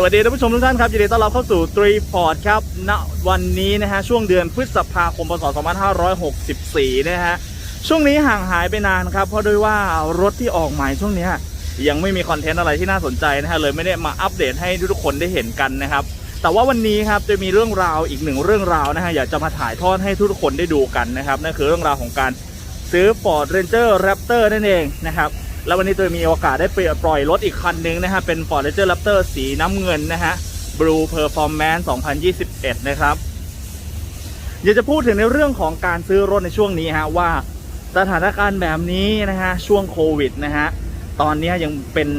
สวัสดีท่านผู้ชมทุกท่านครับยินดีต้อนรับเข้าสู่ตรีพอร์ตครับณวันนี้นะฮะช่วงเดือนพฤษภาคมพศ 2564 นะฮะช่วงนี้ห่างหายไปนานครับ เพราะด้วยว่ารถที่ออกใหม่ช่วงนี้ยยังไม่มีคอนเทนต์อะไรที่น่าสนใจนะฮะเลยไม่ได้มาอัปเดตให้ทุกคนได้เห็นกันนะครับ แต่ว่าวันนี้ครับจะมีเรื่องราวอีกหนึ่งเรื่องราวนะฮะอยากจะมาถ่ายทอดให้ทุกคนได้ดูกันนะครับนั่นคือเรื่องราวของการซื้อ Ford Ranger Raptor นั่นเองนะครับ แล้ววันนี้ตัวมีโอกาสได้ปล่อยรถอีกคันหนึงนะฮะ เป็น Ford Ranger Raptor สีน้ำเงินนะฮะ Blue Performance 2021 นะครับ อยากจะพูดถึงในเรื่องของการซื้อรถในช่วงนี้ฮะว่าสถานการณ์แบบนี้นะฮะ ช่วงโควิดนะฮะ ตอนนี้ยังเป็น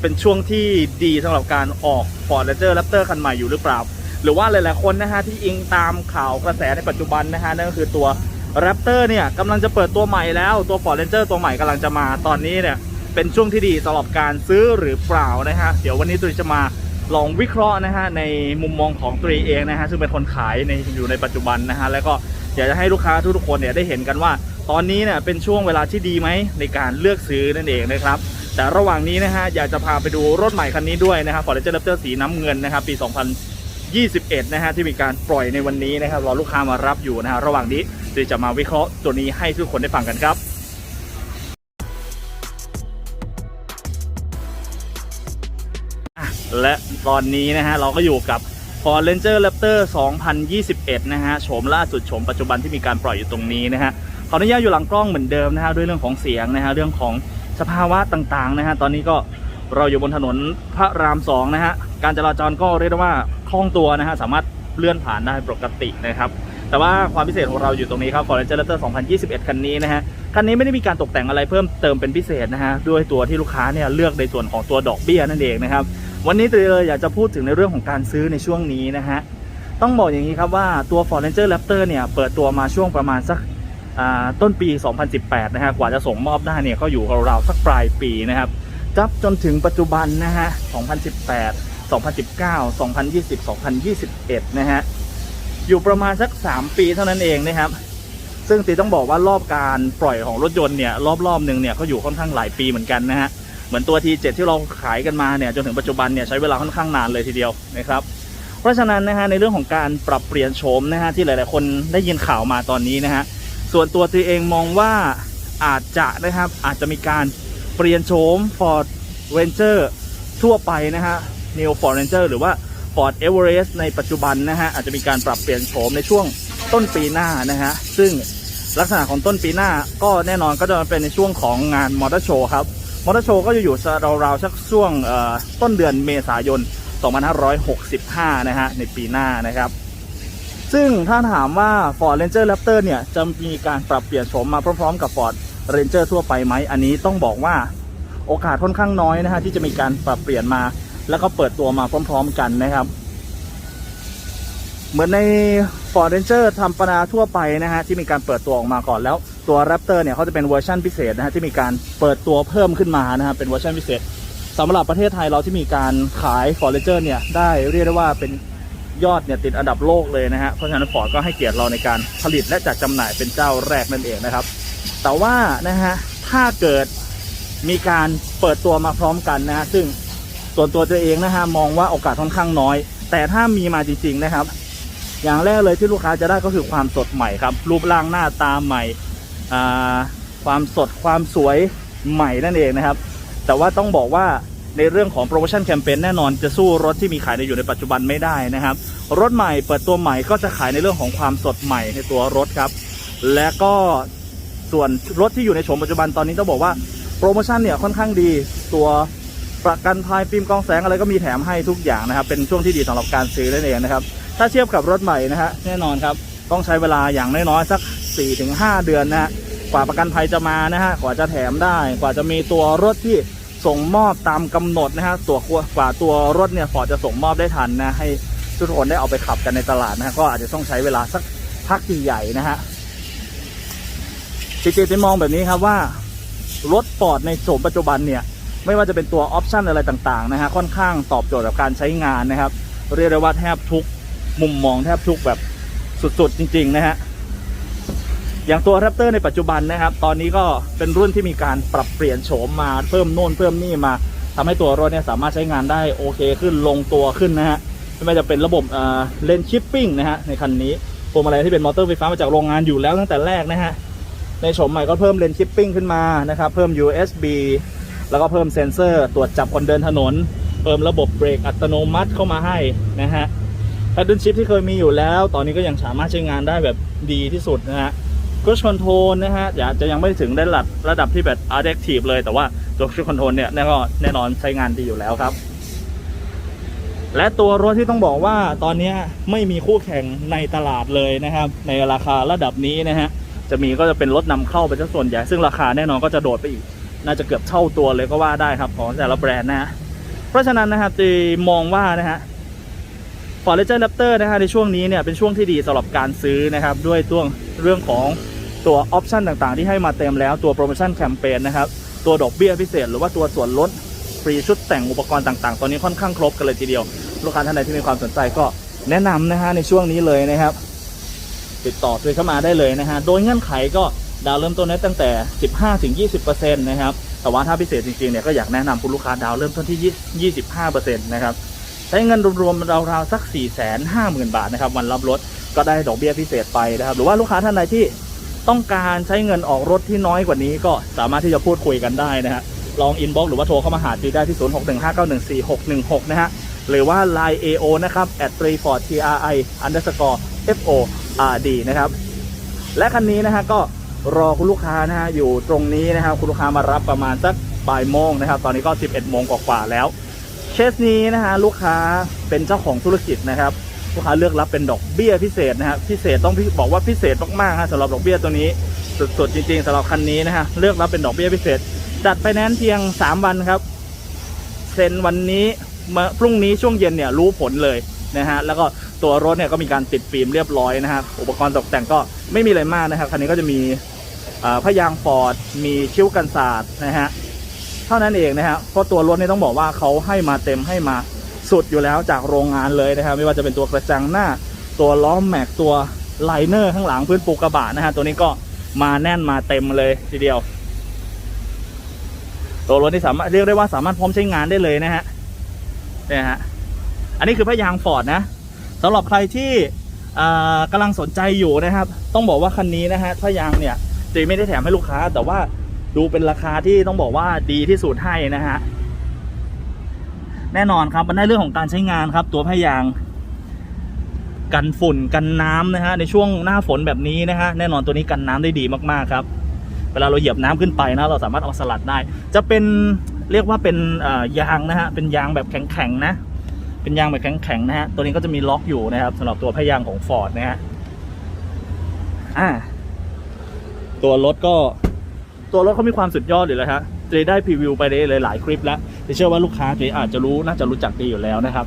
เป็นช่วงที่ดีสำหรับการออก Ford Ranger Raptor คันใหม่อยู่หรือเปล่า หรือว่าหลายๆคนนะฮะที่อิงตามข่าวกระแสในปัจจุบันนะฮะนั่นก็คือตัว Raptor เนี่ยกำลังจะเปิดตัวใหม่แล้วตัว Ford Ranger ตัวใหม่กำลังจะมาตอนนี้เนี่ยเป็นช่วงที่ดีสำหรับการซื้อหรือเปล่านะฮะเดี๋ยววันนี้ตุยจะมาลองวิเคราะห์นะฮะในมุมมองของตุยเองนะฮะซึ่งเป็นคนขายในอยู่ในปัจจุบันนะฮะแล้วก็อยากจะให้ลูกค้าทุกๆคนเนี่ยได้เห็นกันว่า ตอนนี้เนี่ยเป็นช่วงเวลาที่ดีไหมในการเลือกซื้อนั่นเองนะครับแต่ระหว่างนี้นะฮะอยากจะพาไปดูรถใหม่คันนี้ด้วยนะครับ Ford Ranger Raptor สีน้ำเงินนะครับปี 21 นะฮะที่มีการปล่อยในวันนี้นะครับรอลูกค้ามารับอยู่นะฮะระหว่างนี้เดี๋ยวจะมาวิเคราะห์ตัวนี้ให้ทุกคนได้ฟังกันครับและตอนนี้นะฮะเราก็อยู่กับ Ford Ranger Raptor 2021 นะฮะโฉมล่าสุดโฉมปัจจุบันที่มีการปล่อยอยู่ตรงนี้นะฮะขออนุญาตอยู่หลังกล้องเหมือนเดิมนะฮะด้วยเรื่องของเสียงนะฮะเรื่องของสภาวะต่างๆนะฮะตอนนี้ก็ เราอยู่บนถนนพระรามสองนะฮะ การจราจรก็เรียกได้ว่าคล่องตัวนะฮะ สามารถเลื่อนผ่านได้ปกตินะครับ แต่ว่าความพิเศษของเราอยู่ตรงนี้ครับ Ford Ranger Raptor 2021 คันนี้นะฮะ คันนี้ไม่ได้มีการตกแต่งอะไรเพิ่มเติมเป็นพิเศษนะฮะ ด้วยตัวที่ลูกค้าเนี่ยเลือกในส่วนของตัวดอกเบี้ยนั่นเองนะครับ วันนี้ตัวเลยอยากจะพูดถึงในเรื่องของการซื้อในช่วงนี้นะฮะ ต้องบอกอย่างนี้ครับว่าตัว Ford Ranger Raptor เนี่ยเปิดตัวมาช่วงประมาณสักต้นปี 2018 นะฮะ กว่าจะส่งมอบได้เนี่ยก็อยู่ราวๆสักปลายปีนะครับ จับจนถึงปัจจุบันนะฮะ 2018 2019 2020 2021 นะฮะ อยู่ประมาณสัก 3 ปีเท่านั้นเองนะครับ ซึ่งตีต้องบอกว่ารอบการปล่อยของรถยนต์เนี่ยรอบๆหนึ่งเนี่ยก็อยู่ค่อนข้างหลายปีเหมือนกันนะฮะ เหมือนตัว T7 ที่เราขายกันมาเนี่ยจนถึงปัจจุบันเนี่ยใช้เวลาค่อนข้างนานเลยทีเดียวนะครับ เพราะฉะนั้นนะฮะในเรื่องของการปรับเปลี่ยนโฉมนะฮะที่หลาย ๆ คนได้ยินข่าวมาตอนนี้นะฮะ ส่วนตัวตีเองมองว่าอาจจะนะครับอาจจะมีการ เปลี่ยนโฉม Ford Ranger ทั่วไปนะฮะ Neo Ford Ranger หรือว่า Ford Everest ในปัจจุบันนะฮะ อาจจะมีการปรับเปลี่ยนโฉมในช่วงต้นปีหน้านะฮะ ซึ่งลักษณะของต้นปีหน้าก็แน่นอนก็จะเป็นในช่วงของงานมอเตอร์โชว์ครับ มอเตอร์โชว์ก็จะอยู่ราวๆสักช่วงต้นเดือนเมษายน 2565 นะฮะ ในปีหน้านะครับ ซึ่งถ้าถามว่า Ford Ranger Raptor เนี่ย จะมีการปรับเปลี่ยนโฉมมาพร้อมๆกับ Ford Ranger ทั่วไปไหมอันนี้ต้องบอกว่าโอกาสค่อนข้างน้อยนะฮะที่จะมีการปรับเปลี่ยนมา แล้วก็เปิดตัวมาพร้อม ๆ กันนะครับ เหมือนใน Ford Ranger ธรรมดาทั่วไปนะฮะที่มีการเปิดตัวออกมาก่อนแล้วตัว Raptor เนี่ยเขาจะเป็นเวอร์ชันพิเศษนะฮะที่มีการเปิดตัวเพิ่มขึ้นมานะฮะเป็นเวอร์ชันพิเศษสำหรับประเทศไทยเราที่มีการขาย Ford Ranger เนี่ยได้เรียกได้ว่าเป็นยอดเนี่ยติดอันดับโลกเลยนะฮะเพราะฉะนั้น Ford ก็ให้เกียรติเราในการผลิตและจัดจำหน่ายเป็นเจ้าแรกนั่นเองนะครับ แต่ว่านะฮะถ้าเกิดมีการเปิดตัวมาพร้อมกันนะฮะซึ่งส่วนตัวตัวเองนะฮะมองว่าโอกาสค่อนข้างน้อย แต่ถ้ามีมาจริงๆนะครับ อย่างแรกเลยที่ลูกค้าจะได้ก็คือความสดใหม่ครับ รูปร่างหน้าตาใหม่ความสดความสวยใหม่นั่นเองนะครับ แต่ว่าต้องบอกว่าในเรื่องของโปรโมชั่นแคมเปญแน่นอนจะสู้รถที่มีขายในอยู่ในปัจจุบันไม่ได้นะครับ รถใหม่เปิดตัวใหม่ก็จะขายในเรื่องของความสดใหม่ในตัวรถครับ และก็ ส่วนรถที่อยู่ในโฉมปัจจุบันตอนนี้ต้องบอกว่าโปรโมชั่นเนี่ยค่อนข้างดีตัวประกันภัยฟิล์มกองแสงอะไรก็มีแถมให้ทุกอย่างนะครับ เป็นช่วงที่ดีสำหรับการซื้อนั่นเองนะครับ ถ้าเทียบกับรถใหม่นะฮะแน่นอนครับ ต้องใช้เวลาอย่างน้อยๆสัก 4-5 เดือนนะฮะกว่าประกันภัยจะมานะฮะกว่าจะแถมได้ กว่าจะมีตัวรถที่ส่งมอบตามกำหนดนะฮะตัวกว่าตัวรถเนี่ยฟอจะส่งมอบได้ทันนะให้ทุกคนได้เอาไปขับกันในตลาดนะฮะก็อาจจะต้องใช้เวลาสักพักใหญ่ๆนะฮะ จริงๆจะมองแบบนี้ครับว่ารถฟอร์ดในโฉมปัจจุบันเนี่ยไม่ว่าจะเป็นตัวออปชันอะไรต่างๆนะฮะค่อนข้างตอบโจทย์กับการใช้งานนะครับ เรียกได้ว่าแทบทุกมุมมองแทบทุกแบบสุดๆจริงๆนะฮะอย่างตัว Raptor ในปัจจุบันนะครับ ตอนนี้ก็เป็นรุ่นที่มีการปรับเปลี่ยนโฉมมาเพิ่มโน่นเพิ่มนี่มาทำให้ตัวรถเนี่ยสามารถใช้งานได้โอเคขึ้นลงตัวขึ้นนะฮะไม่ว่าจะเป็นระบบเลนชิปปิ้งนะฮะในคันนี้พวงมาลัยที่เป็นมอเตอร์ไฟฟ้ามาจากโรงงานอยู่แล้วตั้งแต่แรกนะฮะ ในโฉมใหม่ก็เพิ่มเลนชิปปิ้งขึ้นมานะครับ เพิ่ม USB แล้วก็เพิ่มเซ็นเซอร์ตรวจจับคนเดินถนน เพิ่มระบบเบรกอัตโนมัติเข้ามาให้นะฮะแพดเดิลชิปที่เคยมีอยู่แล้ว ตอนนี้ก็ยังสามารถใช้งานได้แบบดีที่สุดนะฮะ Cruise Control นะฮะอาจจะยังไม่ถึงได้ระดับระดับที่แบบ Adaptive เลย แต่ว่าตัว Cruise Control เนี่ยแน่ก็แน่นอนใช้งานดีอยู่แล้วครับและตัวรถที่ต้องบอกว่าตอนนี้ไม่มีคู่แข่งในตลาดเลยนะครับ ในราคาระดับนี้นะฮะ จะมีก็จะเป็นรถนำเข้าไปซะส่วนใหญ่ซึ่งราคาแน่นอนก็จะโดดไปอีก น่าจะเกือบเท่าตัวเลยก็ว่าได้ครับของแต่ละแบรนด์นะฮะเพราะฉะนั้นนะครับจีมองว่านะฮะฟอร์เรเจอร์แรปเตอร์นะฮะในช่วงนี้เนี่ยเป็นช่วงที่ดีสำหรับการซื้อนะครับด้วยตัวเรื่องของตัวออปชันต่างๆ ที่ให้มาเต็มแล้วตัวโปรโมชั่นแคมเปญนะครับตัวดอกเบี้ยพิเศษ หรือว่าตัวส่วนลดฟรีชุดแต่งอุปกรณ์ต่างๆ ตอนนี้ค่อนข้างครบกันเลยทีเดียว ลูกค้าท่านใดที่มีความสนใจก็แนะนำนะฮะในช่วงนี้เลยนะครับ ติดต่อซื้อเข้ามาได้เลยนะฮะ โดยเงื่อนไขก็ดาวน์เริ่มต้นได้ตั้งแต่ 15-20%นะครับ แต่ว่าถ้าพิเศษจริงๆเนี่ยก็อยากแนะนำคุณลูกค้าดาวน์เริ่มต้นที่ 25%นะครับใช้เงินรวมๆราวๆสัก 4 5 0 0 0 0 บาทนะครับวันรับรถก็ได้ดอกเบี้ยพิเศษไปนะครับ หรือว่าลูกค้าท่านใดที่ต้องการใช้เงินออกรถที่น้อยกว่านี้ก็สามารถที่จะพูดคุยกันได้นะฮะลองอินบ็อกหรือว่าโทรเข้ามาหาจีได้ที่ 0615914616 นะฮะ หรือว่า Line AO นะครับ at 3 ford tri underscore ford นะครับ และคันนี้นะฮะก็รอคุณลูกค้านะฮะอยู่ตรงนี้นะครับ คุณลูกค้ามารับประมาณสักบ่ายโมงนะครับ ตอนนี้ก็ 11โมงกว่าๆแล้วเคสนี้นะฮะลูกค้าเป็นเจ้าของธุรกิจนะครับลูกค้าเลือกรับเป็นดอกเบี้ยพิเศษนะฮะพิเศษต้องบอกว่าพิเศษมากๆฮะสำหรับดอกเบี้ยตัวนี้สุดๆจริงๆสำหรับคันนี้นะฮะเลือกรับเป็นดอกเบี้ยพิเศษ จัดไฟแนนซ์เพียง 3 วันครับเซ็นวันนี้มาพรุ่งนี้ช่วงเย็นเนี่ยรู้ผลเลย นะฮะแล้วก็ตัวรถเนี่ยก็มีการติดฟิล์มเรียบร้อยนะฮะอุปกรณ์ตกแต่งก็ไม่มีอะไรมากนะครับคันนี้ก็จะมีอ่าพยางฟอร์ดมีชิ้วกันศาสตร์นะฮะเท่านั้นเองนะฮะเพราะตัวรถเนี่ยต้องบอกว่าเขาให้มาเต็มให้มาสุดอยู่แล้วจากโรงงานเลยนะครับไม่ว่าจะเป็นตัวกระจังหน้า ตัวล้อมแม็กตัวไลเนอร์ข้างหลังพื้นปูกระบะนะฮะตัวนี้ก็มาแน่นมาเต็มเลยทีเดียว ตัวรถนี่สามารถเรียกได้ว่าสามารถพร้อมใช้งานได้เลยนะฮะเนี่ยฮะ อันนี้คือพยางฟอร์ดนะสำหรับใครที่อ่ากำลังสนใจอยู่นะครับ ต้องบอกว่าคันนี้นะฮะพยางเนี่ยจีไม่ได้แถมให้ลูกค้า แต่ว่าดูเป็นราคาที่ต้องบอกว่าดีที่สุดให้นะฮะแน่นอนครับมันได้เรื่องของการใช้งานครับ ตัวพยางกันฝุ่นกันน้ำนะฮะในช่วงหน้าฝนแบบนี้นะฮะแน่นอนตัวนี้กันน้ำได้ดีมากๆครับ เวลาเราเหยียบน้ำขึ้นไปนะเราสามารถเอาสลัดได้ จะเป็นเรียกว่าเป็นยางนะฮะเป็นยางแบบแข็งๆนะ เป็นยางแบบแข็งๆนะฮะ ตัวนี้ก็จะมีล็อกอยู่นะครับสำหรับตัวพยางของฟอร์ดนะฮะ อ่า ตัวรถก็ ตัวรถเขามีความสุดยอดอยู่แล้วฮะเจได้พรีวิวไปได้หลายๆคลิปแล้วเชื่อว่าลูกค้าเจอาจจะรู้น่าจะรู้จักดีอยู่แล้วนะครับ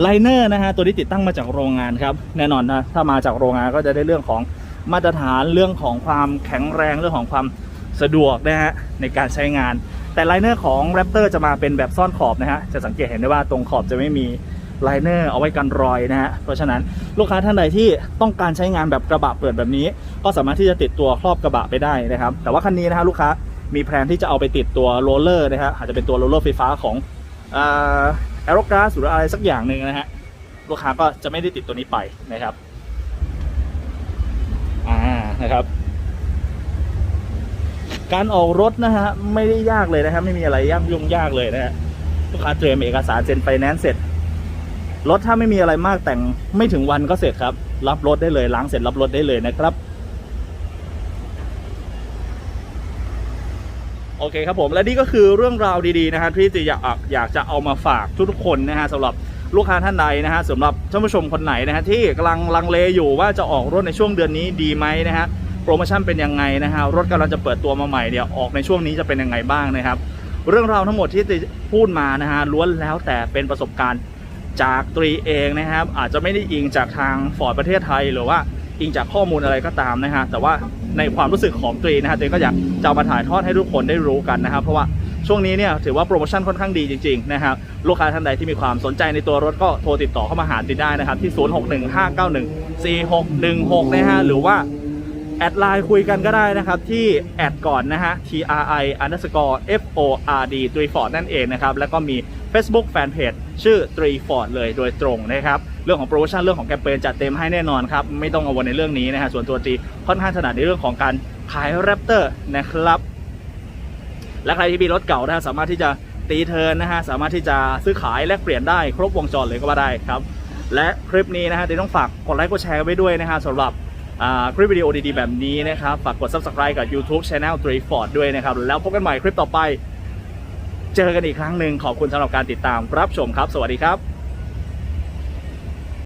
ไลเนอร์นะฮะตัวนี้ติดตั้งมาจากโรงงานครับแน่นอนนะถ้ามาจากโรงงานก็จะได้เรื่องของมาตรฐานเรื่องของความแข็งแรงเรื่องของความสะดวกนะฮะในการใช้งาน แต่ไลเนอร์ของ Raptor จะมาเป็นแบบซ่อนขอบนะฮะ จะสังเกตเห็นได้ว่าตรงขอบจะไม่มีไลเนอร์เอาไว้กันรอยนะฮะ เพราะฉะนั้นลูกค้าท่านใดที่ต้องการใช้งานแบบกระบะเปิดแบบนี้ ก็สามารถที่จะติดตัวครอบกระบะไปได้นะครับ แต่ว่าคันนี้นะฮะลูกค้ามีแพลนที่จะเอาไปติดตัวโรลเลอร์นะฮะอาจจะเป็นตัวโรลเลอร์ไฟฟ้าของแอโรกราสหรืออะไรสักอย่างหนึ่งนะฮะลูกค้าก็จะไม่ได้ติดตัวนี้ไปนะครับอ่านะครับ การออกรถนะฮะไม่ได้ยากเลยนะครับไม่มีอะไรยากยุ่งยากเลยนะฮะลูกค้าเตรียมเอกสารเซ็นไฟแนนซ์เสร็จรถถ้าไม่มีอะไรมากแต่งไม่ถึงวันก็เสร็จครับ รับรถได้เลยล้างเสร็จรับรถได้เลยนะครับ โอเคครับผมและนี่ก็คือเรื่องราวดีๆนะฮะที่จะอยากอยากจะเอามาฝากทุกๆคนนะฮะสำหรับลูกค้าท่านใดนะฮะสำหรับท่านผู้ชมคนไหนนะฮะที่กำลังลังเลอยู่ว่าจะออกรถในช่วงเดือนนี้ดีไหมนะฮะ โปรโมชั่นเป็นยังไงนะฮะรถกำลังจะเปิดตัวมาใหม่เนี่ยออกในช่วงนี้จะเป็นยังไงบ้างนะครับ เรื่องราวทั้งหมดที่จะพูดมานะฮะล้วนแล้วแต่เป็นประสบการณ์จากตรีเองนะครับ อาจจะไม่ได้อิงจากทางฟอร์ดประเทศไทย หรือว่าอิงจากข้อมูลอะไรก็ตามนะฮะแต่ว่าในความรู้สึกของตรีนะฮะตรีก็อยากจะมาถ่ายทอดให้ทุกคนได้รู้กันนะครับ เพราะว่าช่วงนี้เนี่ยถือว่าโปรโมชั่นค่อนข้างดีจริงๆนะครับลูกค้าท่านใดที่มีความสนใจในตัวรถก็โทรติดต่อเข้ามาหาตรีได้นะครับที่ 0615914616 นะฮะหรือว่า แอดไลน์คุยกันก็ได้นะครับ ที่แอดก่อนนะฮะ T R I underscore F O R D 3 Ford นั่นเองนะครับ แล้วก็มี Facebook Fanpage ชื่อ3 Ford เลยโดยตรงนะครับ เรื่องของโปรโมชั่นเรื่องของแคมเปญจัดเต็มให้แน่นอนครับ ไม่ต้องกังวลในเรื่องนี้นะฮะส่วนตัวตีค่อนข้างถนัดในเรื่องของการขายแรปเตอร์นะครับ และใครที่มีรถเก่านะฮะสามารถที่จะตีเทิร์นนะฮะสามารถที่จะซื้อขายแลกเปลี่ยนได้ครบวงจรเลยก็ว่าได้ครับ และคลิปนี้นะฮะตีต้องฝากกดไลค์กดแชร์ไว้ด้วยนะฮะสำหรับ คลิปวิดีโอดีๆ แบบนี้นะครับ ฝากกด subscribe กับ YouTube Channel 3 Ford ด้วยนะครับ แล้วพบกันใหม่คลิปต่อไป เจอกันอีกครั้งหนึ่งขอบคุณสำหรับการติดตามรับชมครับ สวัสดีครับ